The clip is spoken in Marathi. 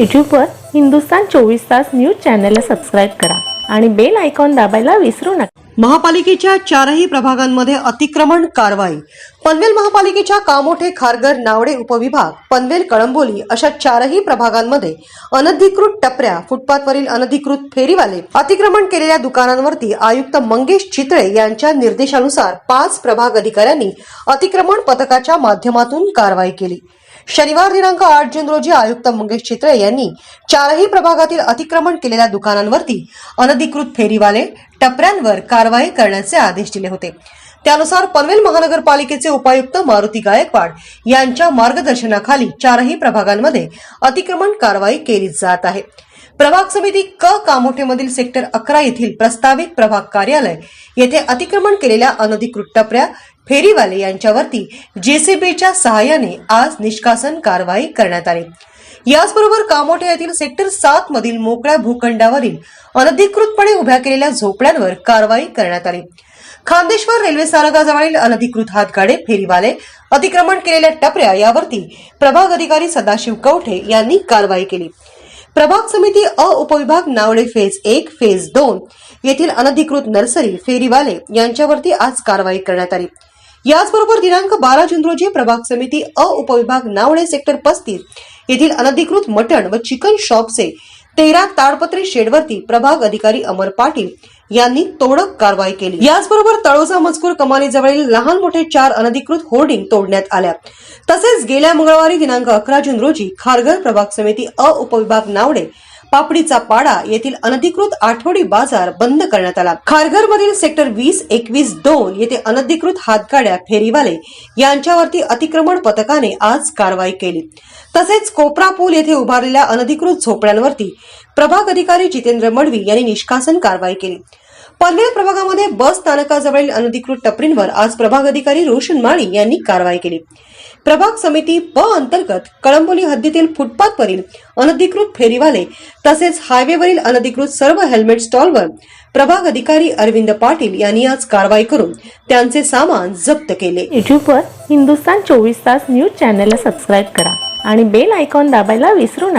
यूट्यूबवर हिंदुस्तान चोवीस तास न्यूज चॅनलला सबस्क्राईब करा आणि बेल आयकॉन दाबायला विसरू नका. महापालिकेच्या चारही प्रभागांमध्ये अतिक्रमण कारवाई. पनवेल महापालिकेच्या कामोठे खारघर नावडे उपविभाग पनवेल कळंबोली अशा चारही प्रभागांमध्ये अनधिकृत टपऱ्या फुटपाथवरील अनधिकृत फेरीवाले अतिक्रमण केलेल्या दुकानांवरती आयुक्त मंगेश चितळे यांच्या निर्देशानुसार पाच प्रभाग अधिकाऱ्यांनी अतिक्रमण पथकाच्या माध्यमातून कारवाई केली. शनिवार दिनांक आठ जून रोजी आयुक्त मंगेश चित्रे यांनी चारही प्रभागातील अतिक्रमण केलेल्या दुकानांवरती अनधिकृत फेरीवाले टपऱ्यांवर कारवाई करण्याचे आदेश दिले होते. त्यानुसार पनवेल महानगरपालिकेचे उपायुक्त मारुती गायकवाड यांच्या मार्गदर्शनाखाली चारही प्रभागांमध्ये अतिक्रमण कारवाई केली जात आहे. प्रभाग समिती क कामोठेमधील सेक्टर अकरा येथील प्रस्तावित प्रभाग कार्यालय येथे अतिक्रमण केलेल्या अनधिकृत टपऱ्या फेरीवाले यांच्यावरती जेसीबीच्या सहाय्याने आज निष्कासन कारवाई करण्यात आली. याचबरोबर कामोठे येथील सेक्टर सात मधील मोकळ्या भूखंडावरील अनधिकृतपणे उभ्या केलेल्या झोपड्यांवर कारवाई करण्यात आली. खांदेश्वर रेल्वे स्थानकाजवळील अनधिकृत हातगाडे फेरीवाले अतिक्रमण केलेल्या टपऱ्या यावरती प्रभाग अधिकारी सदाशिव कवठे यांनी कारवाई केली. प्रभाग समिती अ उपविभाग नावडे फेज एक फेज दोन येथील अनधिकृत नर्सरी फेरीवाले यांच्यावरती आज कारवाई करण्यात आली. याचबरोबर दिनांक बारा जून रोजी प्रभाग समिती अ उपविभाग नावडे सेक्टर पस्तीस येथील अनधिकृत मटण व चिकन शॉपचे तेरा ताडपत्री शेडवरती प्रभाग अधिकारी अमर पाटील यांनी तोडक कारवाई केली. याचबरोबर तळोजा मजकूर कमानीजवळील लहान मोठे चार अनधिकृत होर्डिंग तोडण्यात आल्या. तसेच गेल्या मंगळवारी दिनांक अकरा जून रोजी खारघर प्रभाग समिती अ उपविभाग नावडे पापडीचा पाडा येथील अनधिकृत आठवडी बाजार बंद करण्यात आला. खारघर मधील सेक्टर वीस एकवीस दोन येथे अनधिकृत हातगाड्या फेरीवाले यांच्यावरती अतिक्रमण पथकाने आज कारवाई केली. तसेच कोपरा पूल येथे उभारलेल्या अनधिकृत झोपड्यांवरती प्रभाग अधिकारी जितेंद्र मडवी यांनी निष्कासन कारवाई केली. पनवेल प्रभागामध्ये बस स्थानकाजवळील अनधिकृत टपरींवर आज प्रभाग अधिकारी रोशन माळी यांनी कारवाई केली. प्रभाग समिती ब अंतर्गत कळंबोली हद्दीतील फुटपाथवरील अनधिकृत फेरीवाले तसेच हायवेवरील अनधिकृत सर्व हेल्मेट स्टॉलवर प्रभाग अधिकारी अरविंद पाटील यांनी आज कारवाई करून त्यांचे सामान जप्त केले. यूट्यूबवर हिंदुस्तान चोवीस तास न्यूज चॅनलला सबस्क्राईब करा आणि बेल आयकॉन दाबायला विसरू नका.